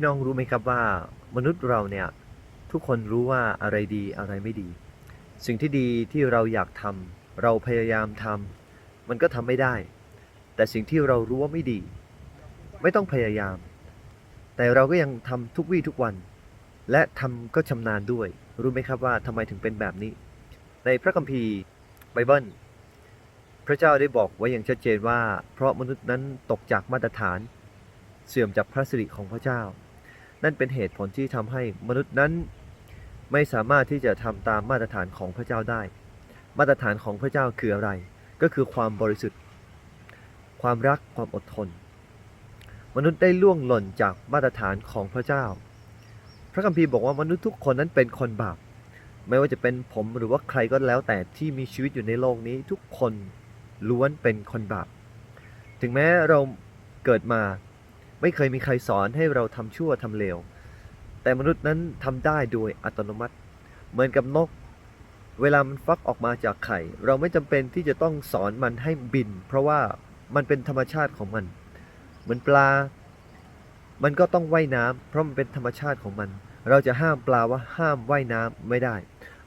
พี่น้องรู้ไหมครับว่ามนุษย์เราเนี่ยทุกคนรู้ว่าอะไรดีอะไรไม่ดี สิ่งที่ดีที่เราอยากทำเราพยายามทำมันก็ทำไม่ได้ แต่สิ่งที่เรารู้ว่าไม่ดี ไม่ต้องพยายาม แต่เราก็ยังทำทุกวี่ทุกวัน และทำก็ชำนาญด้วย รู้ไหมครับว่าทำไมถึงเป็นแบบนี้ ในพระคัมภีร์ไบเบิลพระเจ้าได้บอกไว้อย่างชัดเจนว่า เพราะมนุษย์นั้นตกจากมาตรฐาน เสื่อมจากพระสิริของพระเจ้า นั่นเป็นเหตุผลที่ทำให้มนุษย์นั้น ไม่สามารถที่จะทำตามมาตรฐานของพระเจ้าได้ มาตรฐานของพระเจ้าคืออะไร ก็คือความบริสุทธิ์ ความรักความอดทน มนุษย์ได้ล่วงหล่นจากมาตรฐานของพระเจ้า พระคัมภีร์บอกว่ามนุษย์ทุกคนนั้นเป็นคนบาป ไม่ว่าจะเป็นผมหรือว่าใครก็แล้วแต่ที่มีชีวิตอยู่ในโลกนี้ทุกคนล้วนเป็นคนบาป ถึงแม้เราเกิดมา ไม่เคยมีใครสอนให้เราทำชั่วทำเลว แต่มนุษย์นั้นทำได้โดยอัตโนมัติ เหมือนกับนก เวลามันฟักออกมาจากไข่ เราไม่จำเป็นที่จะต้องสอนมันให้บิน เพราะว่ามันเป็นธรรมชาติของมัน เหมือนปลา มันก็ต้องว่ายน้ำเพราะมันเป็นธรรมชาติของมัน เราจะห้ามปลาว่าห้ามว่ายน้ำไม่ได้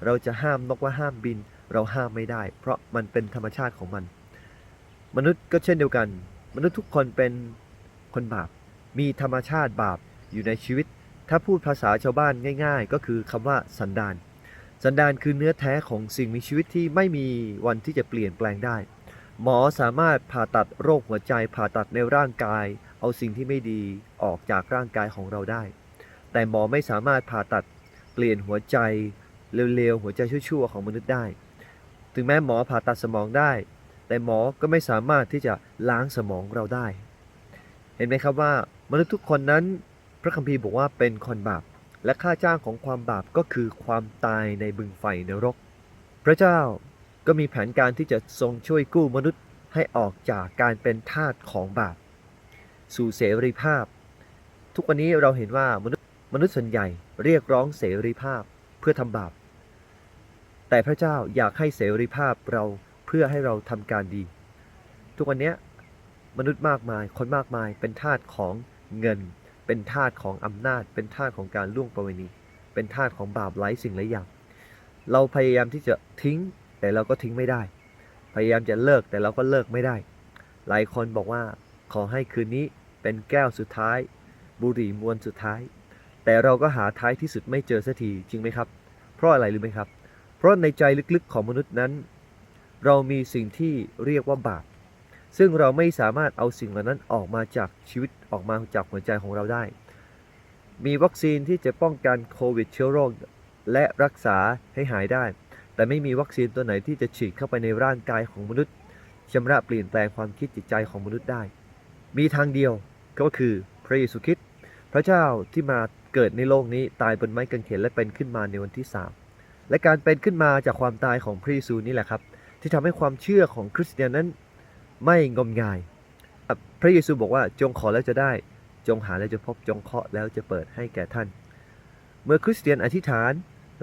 เราจะห้ามนกว่าห้ามบิน เราห้ามไม่ได้ เพราะมันเป็นธรรมชาติของมัน มนุษย์ก็เช่นเดียวกัน มนุษย์ทุกคนเป็นคนบาป มีธรรมชาติบาปอยู่ในชีวิต ถ้าพูดภาษาชาวบ้านง่าย ๆ ก็คือคำว่าสันดานสันดานคือเนื้อแท้ของสิ่งมีชีวิตที่ไม่มีวันที่จะเปลี่ยนแปลงได้ หมอสามารถผ่าตัดโรคหัวใจผ่าตัดในร่างกาย เอาสิ่งที่ไม่ดีออกจากร่างกายของเราได้ แต่หมอไม่สามารถผ่าตัดเปลี่ยนหัวใจเร็วๆหัวใจชั่วๆของมนุษย์ได้ ถึงแม้หมอผ่าตัดสมองได้ แต่หมอก็ไม่สามารถที่จะล้างสมองเราได้ เห็นไหมครับว่ามนุษย์ทุกคนนั้นพระคัมภีร์บอกว่าเป็นคนบาป และค่าจ้างของความบาปก็คือความตายในบึงไฟนรก พระเจ้าก็มีแผนการที่จะทรงช่วยกู้มนุษย์ให้ออกจากการเป็นทาสของบาป สู่เสรีภาพ ทุกวันนี้เราเห็นว่ามนุษย์มนุษย์ส่วนใหญ่เรียกร้องเสรีภาพเพื่อทำบาป แต่พระเจ้าอยากให้เสรีภาพเราเพื่อให้เราทำการดี ทุกวันนี้ มนุษย์มากมาย คนมากมาย เป็นทาสของเงิน เป็นทาสของอำนาจ เป็นทาสของการล่วงประเวณี เป็นทาสของบาปหลายสิ่งหลายอย่าง เราพยายามที่จะทิ้ง แต่เราก็ทิ้งไม่ได้ พยายามจะเลิกแต่เราก็เลิกไม่ได้ หลายคนบอกว่าขอให้คืนนี้เป็นแก้วสุดท้าย บุหรี่มวนสุดท้าย แต่เราก็หาท้ายที่สุดไม่เจอสักทีจริงไหมครับ เพราะอะไรรู้ไหมครับ เพราะในใจลึกๆของมนุษย์นั้น เรามีสิ่งที่เรียกว่าบาป ซึ่งเราไม่สามารถเอาสิ่งเหล่านั้นออกมาจากชีวิตออกมาจากหัวใจของเราได้ มีวัคซีนที่จะป้องกันโควิดเชื้อโรคและรักษาให้หายได้ แต่ไม่มีวัคซีนตัวไหนที่จะฉีดเข้าไปในร่างกายของมนุษย์ชำระเปลี่ยนแปลงความคิดจิตใจของมนุษย์ได้ มีทางเดียวก็คือพระเยซูคริสต์พระเจ้าที่มาเกิดในโลกนี้ตายบนไม้กางเขนและเป็นขึ้นมาในวันที่3และการเป็นขึ้นมาจากความตายของพระเยซูนี่แหละครับ ที่ทำให้ความเชื่อของคริสเตียนนั้น ไม่งมงาย พระเยซูบอกว่าจงขอแล้วจะได้ จงหาแล้วจะพบจงเคาะแล้วจะเปิดให้แก่ท่าน เมื่อคริสเตียนอธิษฐาน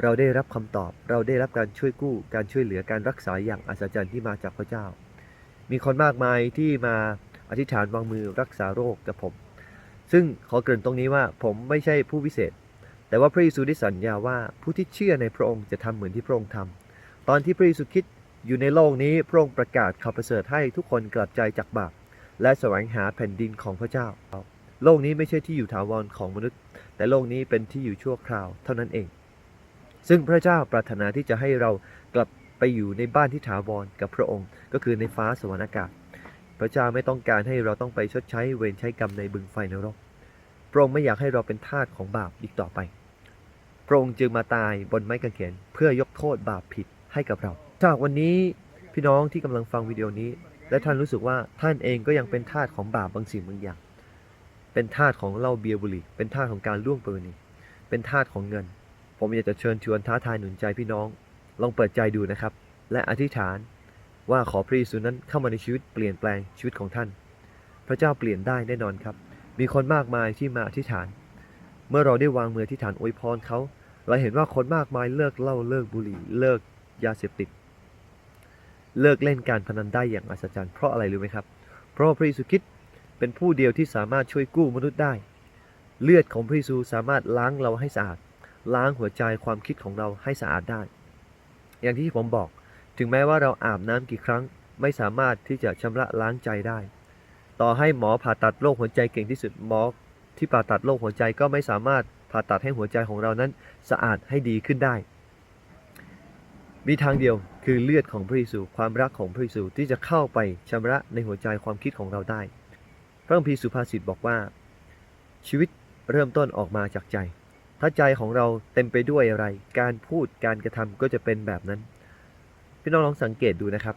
เราได้รับคำตอบ เราได้รับการช่วยกู้ การช่วยเหลือการรักษาอย่างอัศจรรย์ที่มาจากพระเจ้า มีคนมากมายที่มาอธิษฐานวางมือรักษาโรคกับผม ซึ่งขอเกริ่นตรงนี้ว่าผมไม่ใช่ผู้วิเศษ แต่ว่าพระเยซูได้สัญญาว่าผู้ที่เชื่อในพระองค์จะทำเหมือนที่พระองค์ทำตอนที่พระเยซูคิด อยู่ในโลกนี้พระองค์ประกาศข่าวประเสริฐให้ทุกคนกลับใจจากบาปและแสวงหาแผ่นดินของพระเจ้า โลกนี้ไม่ใช่ที่อยู่ถาวรของมนุษย์ แต่โลกนี้เป็นที่อยู่ชั่วคราวเท่านั้นเอง ซึ่งพระเจ้าปรารถนาที่จะให้เรากลับไปอยู่ในบ้านที่ถาวรกับพระองค์ ก็คือในฟ้าสวรรค์อากาศ พระเจ้าไม่ต้องการให้เราต้องไปชดใช้เวรใช้กรรมในบึงไฟนรก พระองค์ไม่อยากให้เราเป็นทาสของบาปอีกต่อไป พระองค์จึงมาตายบนไม้กางเขนเพื่อยกโทษบาปผิดให้กับเรา จาวันนี้พี่น้องที่กำลังฟังวิดีโอนี้ และท่านรู้สึกว่าท่านเองก็ยังเป็นทาสของบาปบางสิ่งบางอย่าง เป็นทาสของเหล้าเบียร์บุหรี่ เป็นทาสของการล่วงประเวณีเป็นทาสของเงิน ผมอยากจะเชิญชวนท้าทายหนุนใจพี่น้อง ลองเปิดใจดูนะครับ และอธิษฐานว่าขอพระเยซูนั้นเข้ามาในชีวิตเปลี่ยนแปลงชีวิตของท่าน พระเจ้าเปลี่ยนได้แน่นอนครับ มีคนมากมายที่มาอธิษฐาน เมื่อเราได้วางมืออธิษฐานอวยพรเขา เราเห็นว่าคนมากมายเลิกเหล้าเลิกบุหรี่ เลิกยาเสพติด เลิกเล่นการพนันได้อย่างอัศจรรย์เพราะอะไรรู้ไหมครับ เพราะพระเยซูคริสต์เป็นผู้เดียวที่สามารถช่วยกู้มนุษย์ได้ เลือดของพระเยซูสามารถล้างเราให้สะอาด ล้างหัวใจความคิดของเราให้สะอาดได้ อย่างที่ผมบอก ถึงแม้ว่าเราอาบน้ำกี่ครั้ง ไม่สามารถที่จะชำระล้างใจได้ ต่อให้หมอผ่าตัดโรคหัวใจเก่งที่สุดหมอที่ผ่าตัดโรคหัวใจก็ไม่สามารถผ่าตัดให้หัวใจของเรานั้นสะอาดให้ดีขึ้นได้ มีทางเดียวคือเลือดของพระเยซู ความรักของพระเยซูที่จะเข้าไปชำระในหัวใจความคิดของเราได้ พระคัมภีร์สุภาษิตบอกว่า ชีวิตเริ่มต้นออกมาจากใจ ถ้าใจของเราเต็มไปด้วยอะไร การพูดการกระทำก็จะเป็นแบบนั้น พี่น้องลองสังเกตดูนะครับ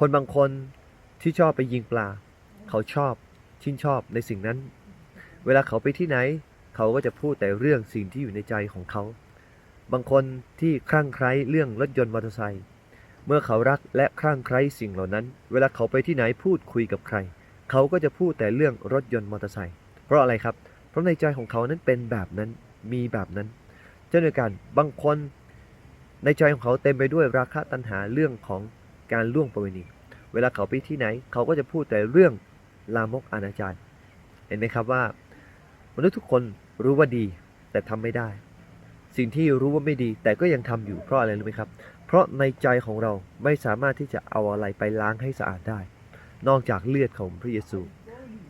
คนบางคนที่ชอบไปยิงปลา เขาชอบชื่นชอบในสิ่งนั้น เวลาเขาไปที่ไหน เขาก็จะพูดแต่เรื่องสิ่งที่อยู่ในใจของเขา บางคนที่คลั่งไคล้เรื่องรถยนต์มอเตอร์ไซค์เมื่อเขารักและคลั่งไคล้สิ่งเหล่านั้น เวลาเขาไปที่ไหนพูดคุยกับใคร เขาก็จะพูดแต่เรื่องรถยนต์มอเตอร์ไซค์เพราะอะไรครับ เพราะในใจของเขานั้นเป็นแบบนั้นมีแบบนั้นเช่นเดียวกันบางคนในใจของเขาเต็มไปด้วยราคะตัณหาเรื่องของการล่วงประเวณี เวลาเขาไปที่ไหน เขาก็จะพูดแต่เรื่องลามกอนาจารเห็นไหมครับว่า มนุษย์ทุกคนรู้ว่าดีแต่ทำไม่ได้ สิ่งที่รู้ว่าไม่ดีแต่ก็ยังทำอยู่เพราะอะไรรู้ไหมครับ เพราะในใจของเราไม่สามารถที่จะเอาอะไรไปล้างให้สะอาดได้ นอกจากเลือดของพระเยซู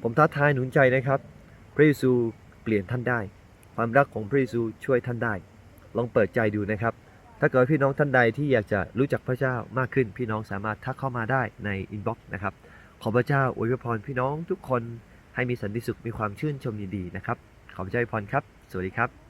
ผมท้าทายหนุนใจนะครับ พระเยซูเปลี่ยนท่านได้ ความรักของพระเยซูช่วยท่านได้ ลองเปิดใจดูนะครับ ถ้าเกิดพี่น้องท่านใดที่อยากจะรู้จักพระเจ้ามากขึ้น พี่น้องสามารถทักเข้ามาได้ในอินบ็อกซ์นะครับขอพระเจ้าอวยพรพี่น้องทุกคนให้มีสันติสุขมีความชื่นชมยินดีนะครับขอพระเจ้าอวยพรครับ สวัสดีครับ